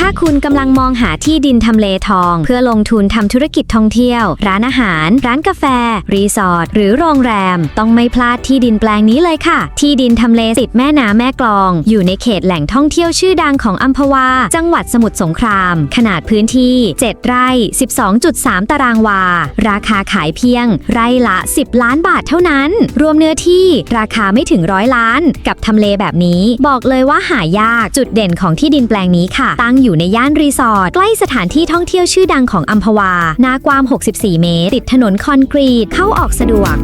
ถ้าคุณกำลังมองหาที่ดินทำเลทอง เพื่อลงทุนทำธุรกิจท่องเที่ยว ร้านอาหาร ร้านกาแฟ รีสอร์ท หรือโรงแรม ต้องไม่พลาดที่ดินแปลงนี้เลยค่ะ ที่ดินทำเลติดแม่น้ำแม่กลอง อยู่ในเขตแหล่งท่องเที่ยวชื่อดังของอัมพวา จังหวัดสมุทรสงคราม ขนาดพื้นที่ 7 ไร่ 12.3 ตารางวา ราคาขายเพียง ไร่ละ 10 ล้านบาทเท่านั้น รวมเนื้อที่ราคาไม่ถึงร้อยล้าน กับทำเลแบบนี้ บอกเลยว่าหายาก จุดเด่นของที่ดินแปลงนี้ค่ะ ตั้งอยูู่่ในย่านรีสอร์ทใกล้สถานที่ท่องเที่ยวชื่อดังของอัมพวานากว้าง 64 เมตร ติดถนนคอนกรีตเข้าออกสะดวก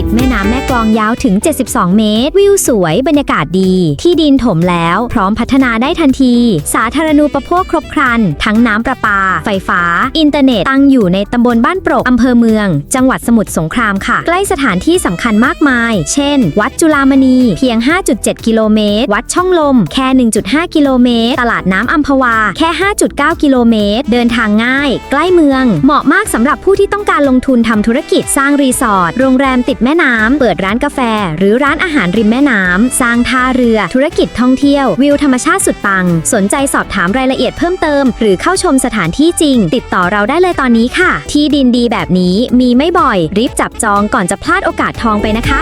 ติดแม่น้ำแม่กลองยาวถึง 72 เมตร วิวสวยบรรยากาศดี ที่ดินถมแล้วพร้อมพัฒนาได้ทันที สาธารณูปโภคครบครัน ทั้งน้ำประปา ไฟฟ้า อินเทอร์เน็ตตั้งอยู่ในตำบลบ้านโปรกอำเภอเมือง จังหวัดสมุทรสงครามค่ะ ใกล้สถานที่สำคัญมากมาย เช่น วัดจุฬามณีเพียง 5.7 กิโลเมตร วัดช่องลม แค่ 1.5 กิโลเมตร ตลาดน้ำอัมพวา แค่ 5.9 กิโลเมตร เดินทางง่าย ใกล้เมือง เหมาะมากสำหรับผู้ที่ต้องการลงทุนทำธุรกิจสร้างรีสอร์ท โรงแรมติดแม่น้ำ เปิดร้านกาแฟ หรือร้านอาหารริมแม่น้ำ สร้างท่าเรือ ธุรกิจท่องเที่ยว วิวธรรมชาติสุดปัง สนใจสอบถามรายละเอียดเพิ่มเติม หรือเข้าชมสถานที่จริง ติดต่อเราได้เลยตอนนี้ค่ะ ที่ดินดีแบบนี้มีไม่บ่อย รีบจับจองก่อนจะพลาดโอกาสทองไปนะคะ